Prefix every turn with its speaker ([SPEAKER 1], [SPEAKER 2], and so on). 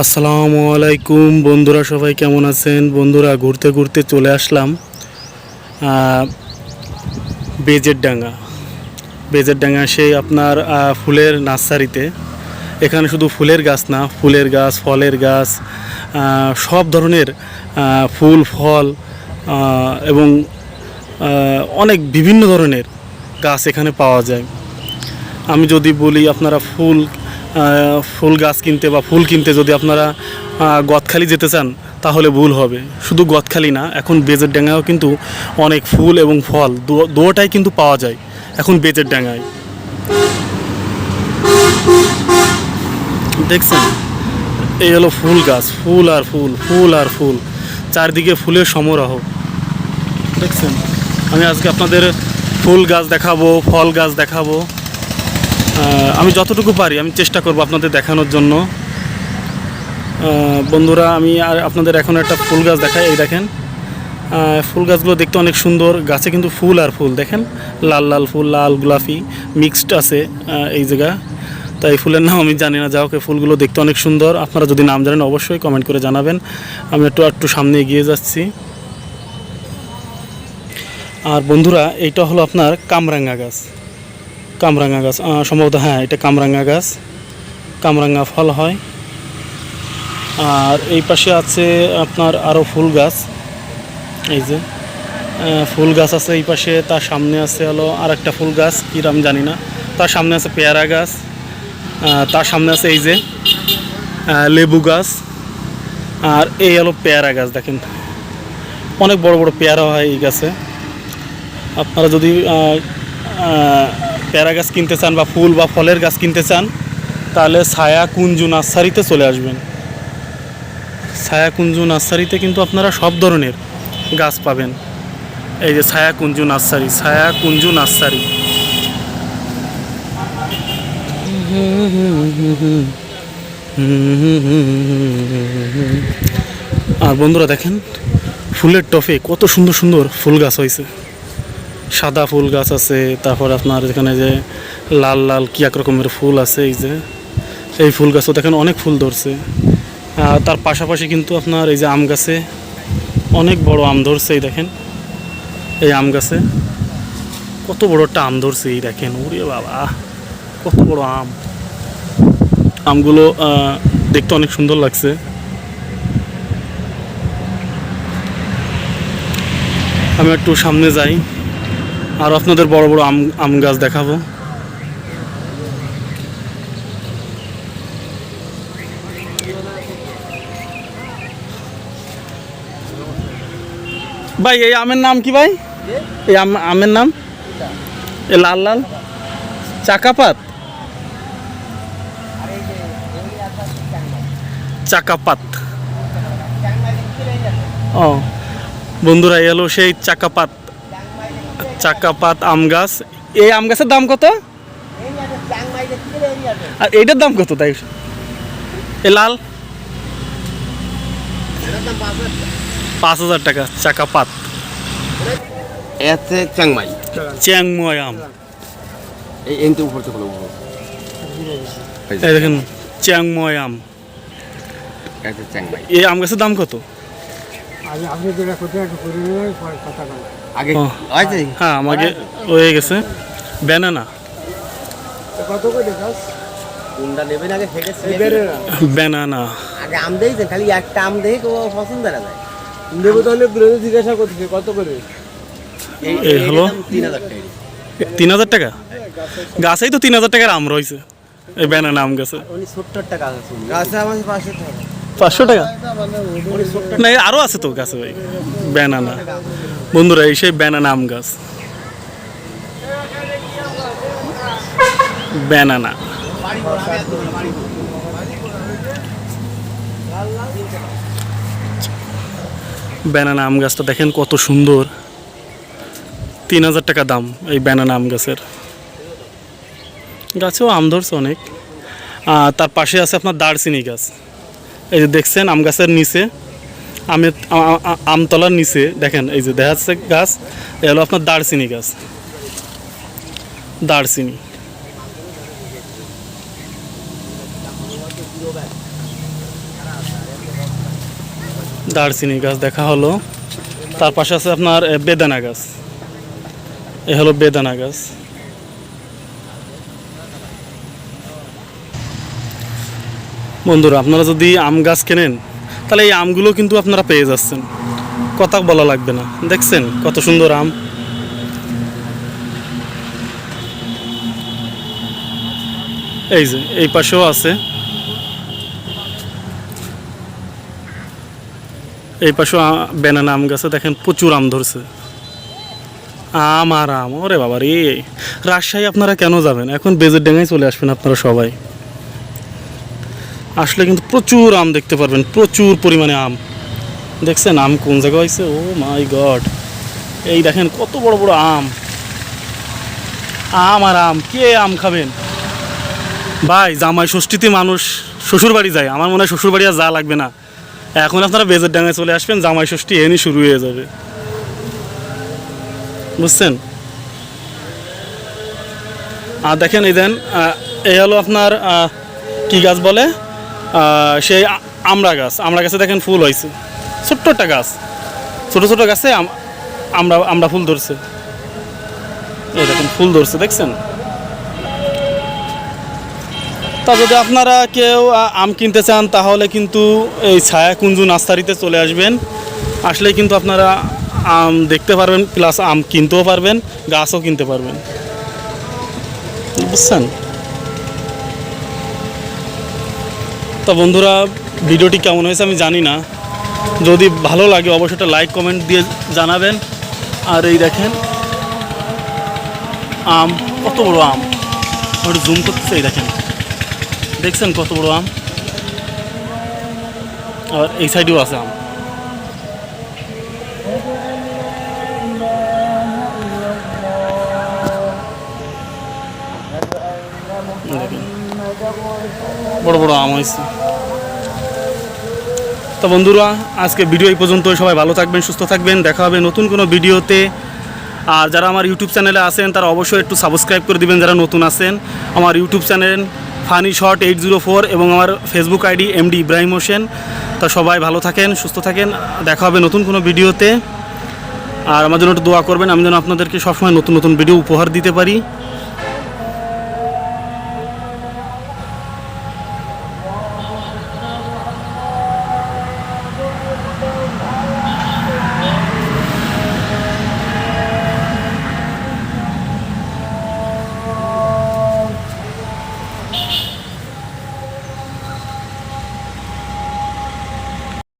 [SPEAKER 1] আসসালামু আলাইকুম। বন্ধুরা সবাই কেমন আছেন? বন্ধুরা, ঘুরতে ঘুরতে চলে আসলাম বেজের ডাঙ্গা। বেজের ডাঙ্গা সেই আপনার ফুলের নার্সারিতে। এখানে শুধু ফুলের গাছ না, ফুলের গাছ, ফলের গাছ সব ধরনের ফুল, ফল এবং অনেক বিভিন্ন ধরনের গাছ এখানে পাওয়া যায়। আমি যদি বলি আপনারা ফুল ফুল গাছ কিনতে বা ফুল কিনতে যদি আপনারা গদখালি যেতে চান, তাহলে ভুল হবে। শুধু গদখালি না, এখন বেজের ডাঙ্গাও কিন্তু অনেক ফুল এবং ফল, দু- দুটোটাই কিন্তু পাওয়া যায়, এখন বেজের ডাঙ্গায়। দেখছেন? এই হলো ফুল গাছ, ফুল আর ফুল ফুল আর ফুল, চারদিকে ফুলের সমারোহ। দেখছেন? আমি আজকে আপনাদের ফুল গাছ দেখাবো, ফল গাছ দেখাবো। আমি যতটুকু পারি, আমি চেষ্টা করব আপনাদের দেখানোর জন্য। বন্ধুরা, আমি আর আপনাদের এখন একটা ফুল গাছ দেখাই, এই দেখেন। ফুল গাছগুলো দেখতে অনেক সুন্দর। গাছে কিন্তু ফুল আর ফুল, দেখেন? লাল লাল ফুল, লাল, গোলাপি, মিক্সড আছে এই জায়গা। তাই ফুলের নাম আমি জানি না যা হোক ফুলগুলো দেখতে অনেক সুন্দর। আপনারা যদি নাম জানেন, অবশ্যই কমেন্ট করে জানাবেন। আমি একটু একটু সামনে এগিয়ে যাচ্ছি। আর বন্ধুরা, এইটা হলো আপনার কামরাঙ্গা গাছ। কামরাঙ্গা গাছ সম্ভবত হ্যাঁ এটা কামরাঙ্গা গাছ। কামরাঙ্গা ফল হয়। আর এই পাশে আছে আপনার আরও ফুল গাছ। এই যে ফুল গাছ আছে এই পাশে, তার সামনে আছে হলো আর একটা ফুল গাছ কিরাম জানি না। তার সামনে আছে পেয়ারা গাছ তার সামনে আছে এই যে লেবু গাছ, আর এই হলো পেয়ারা গাছ দেখেন। অনেক বড় বড় পেয়ারা হয় এই গাছে। আপনারা যদি পেয়ারা গাছ কিনতে চান বা ফুল বা ফলের গাছ কিনতে চান, তাহলে ছায়া কুঞ্জু নার্সারিতে চলে আসবেন। ছায়া কুঞ্জু নার্সারিতে কিন্তু আপনারা সব ধরনের গাছ পাবেন। এই যে ছায়া কুঞ্জু নার্সারি, ছায়া কুঞ্জু নার্সারি। আর বন্ধুরা দেখেন, ফুলের টফে কত সুন্দর সুন্দর ফুল গাছ হয়েছে। সাদা ফুল গাছ আছে, তারপর আপনার এখানে যে লাল লাল কি এক রকমের ফুল আছে, এই যে, এই ফুল গাছও দেখেন অনেক ফুল ধরছে। তার পাশাপাশি কিন্তু আপনার এই যে আম গাছে অনেক বড় আম ধরছে, এই দেখেন। এই আম গাছে কত বড় একটা আম ধরছে, এই দেখেন, ওরে বাবা, কত বড় আম। আমগুলো দেখতে অনেক সুন্দর লাগছে। আমি একটু সামনে যাই। আর আপনাদের বড় বড় আম গাছ দেখাবো। ভাই, এই আমের নাম কি ভাই? এই আম, আমের নাম? এ লাল লাল? চাকাপাত? চাকাপাত। ও, বন্ধুরা এলো সেই চাকাপাত। চাকাপাত আম গাছ। এই আম গাছের দাম কত? আর এইটার দাম কত তাই? এ লাল? পাঁচ হাজার টাকা চাকাপাত
[SPEAKER 2] এতে
[SPEAKER 1] চ্যাংময় আম।
[SPEAKER 2] এই উপর
[SPEAKER 1] দেখেন চ্যাংময় আম। এই আম গাছের দাম কত?
[SPEAKER 2] আগে
[SPEAKER 1] হ্যাঁ আমাকে হয়ে গেছে। ব্যানানা
[SPEAKER 3] কত করে গাছ
[SPEAKER 2] কোনটা নেবেন আগে
[SPEAKER 1] ব্যানানা
[SPEAKER 2] আগে আম দিয়েছেন খালি একটা আম দেখে পছন্দ না যায়
[SPEAKER 3] দেবো তাহলে জিজ্ঞাসা করতেছে কত করে?
[SPEAKER 2] এই
[SPEAKER 1] হলো?
[SPEAKER 2] তিন হাজার টাকা।
[SPEAKER 1] তিন হাজার টাকা? গাছেই তো তিন হাজার টাকার আম রয়েছে এই ব্যানানা আম গাছে।
[SPEAKER 2] উনি সত্তর টাকা আছে।
[SPEAKER 3] গাছে আমার পাঁচশো টাকা।
[SPEAKER 1] পাঁচশো টাকা? না এই আরও আছে তো গাছে ভাই। ব্যানানা। বন্ধুরা, এই সেই ব্যানানা আম গাছ। ব্যানানা। ব্যানানা আম গাছটা দেখেন কত সুন্দর। তিন হাজার টাকা দাম এই ব্যানানা আম গাছের। গাছেও আম ধরছে অনেক। তার পাশে আছে আপনার দারচিনি গাছ। এই যে দেখছেন, আম গাছের নিচে আমের আ- আ- আমতলার নিচে, দেখেন, এই যে দেখা যাচ্ছে গাছ এ হলো আপনার দারচিনি গাছ। দারচিনি। দারচিনি গাছ দেখা হলো। তার পাশে আছে আপনার বেদানা গাছ। এ হলো বেদানা গাছ। বন্ধুরা, আপনারা যদি আম গাছ কেনেন, তাহলে এই আমগুলো কিন্তু আপনারা পেয়ে যাচ্ছেন। কথা বলা লাগবে না। দেখছেন কত সুন্দর আম। এই যে, এই পাশেও আছে। এই পাশেও বেনানা আম গাছে দেখেন প্রচুর আম ধরছে। আম আর আম, ওরে বাবা রে রাজশাহী আপনারা কেন যাবেন? এখন বেজের ডেঙ্গায় চলে আসবেন আপনারা সবাই। আসলে কিন্তু প্রচুর আম দেখতে পারবেন, প্রচুর পরিমাণে আম। দেখছেন আম কোন জায়গায় হয়েছে? Oh my god. এই দেখেন কত বড় বড় আম। আম আর আম, কে আম খাবেন? ভাই, জামাই ষষ্ঠীতে মানুষ শ্বশুর বাড়ি যায়। আমার মনে হয় শ্বশুর বাড়ি আর যা লাগবে না। এখন আপনারা বেজের ডাঙায় চলে আসবেন, জামাই ষষ্ঠী এনে শুরু হয়ে যাবে। বুঝছেন? আর দেখেন এই দেন এই হলো আপনার কি গাছ বলে? সেই আমড়া গাছ। আমড়া গাছে দেখেন ফুল হয়েছে ছোট্ট একটা গাছ। ছোট ছোট গাছে আম- আমরা আমরা ফুল ধরছে। এই দেখেন, ফুল ধরছে, দেখছেন? তা যদি আপনারা কেউ আম কিনতে চান, তাহলে কিন্তু এই ছায়া কুঞ্জু নার্সারিতে চলে আসবেন। আসলে কিন্তু আপনারা আম দেখতে পারবেন, প্লাস আম কিনতেও পারবেন, গাছও কিনতে পারবেন। বুঝছেন? তো বন্ধুরা, ভিডিওটি কেমন হয়েছে আমি জানি না। যদি ভালো লাগে অবশ্যই একটা লাইক কমেন্ট দিয়ে জানাবেন। আর এই দেখেন, আম, কত বড় আম। একটু জুম করতেছে, এই দেখেন। দেখছেন কত বড় আম? আর এই সাইডেও আছে আম। বড় বড় আম হয়েছে। তো বন্ধুরা, আজকে ভিডিও এই পর্যন্ত সবাই ভালো থাকবেন, সুস্থ থাকবেন। দেখা হবে নতুন কোনো ভিডিওতে। আর যারা আমার ইউটিউব চ্যানেলে আছেন, তারা অবশ্যই একটু সাবস্ক্রাইব করে দিবেন যারা নতুন আছেন। আমার YouTube channel funny short eight zero four এবং আমার Facebook ID MD Ibrahim Hossain. তা সবাই ভালো থাকেন, সুস্থ থাকেন। দেখা হবে নতুন কোনো ভিডিওতে। আর আমার জন্য একটু দোয়া করবেন, আমি যেন আপনাদেরকে সবসময় নতুন নতুন ভিডিও উপহার দিতে পারি।